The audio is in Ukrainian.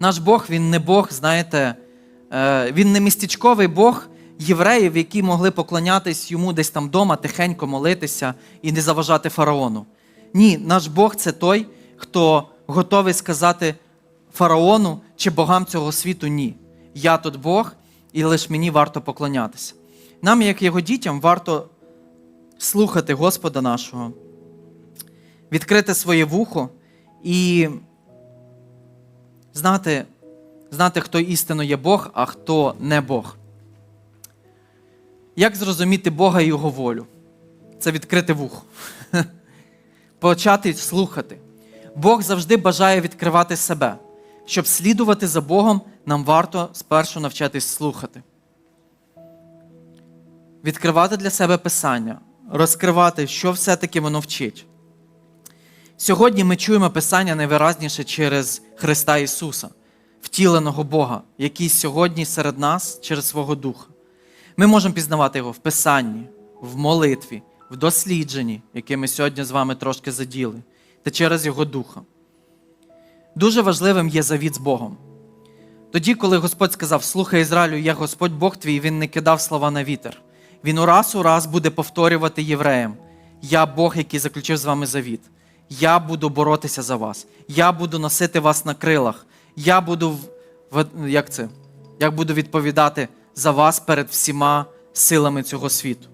Наш Бог, він не Бог, знаєте, е, він не містечковий Бог євреїв, які могли поклонятись йому десь там вдома, тихенько молитися і не заважати фараону. Ні, наш Бог це той, хто готовий сказати фараону чи богам цього світу ні. Я тут Бог, і лише мені варто поклонятися. Нам, як його дітям, варто слухати Господа нашого, відкрити своє вухо і знати, знати, хто істинно є Бог, а хто не Бог. Як зрозуміти Бога і Його волю? Це відкрити вухо. Почати слухати. Бог завжди бажає відкривати себе. Щоб слідувати за Богом, нам варто спершу навчатись слухати. Відкривати для себе Писання, розкривати, що все-таки воно вчить. Сьогодні ми чуємо Писання найвиразніше через Христа Ісуса, втіленого Бога, який сьогодні серед нас через свого Духа. Ми можемо пізнавати Його в Писанні, в молитві, в дослідженні, яке ми сьогодні з вами трошки заділи, та через Його Духа. Дуже важливим є завіт з Богом. Тоді, коли Господь сказав: Слухай Ізраїлю, я Господь Бог твій, він не кидав слова на вітер. Він у раз у раз буде повторювати євреям: Я Бог, який заключив з вами завіт. Я буду боротися за вас. Я буду носити вас на крилах. Я буду як це? Я буду відповідати за вас перед всіма силами цього світу.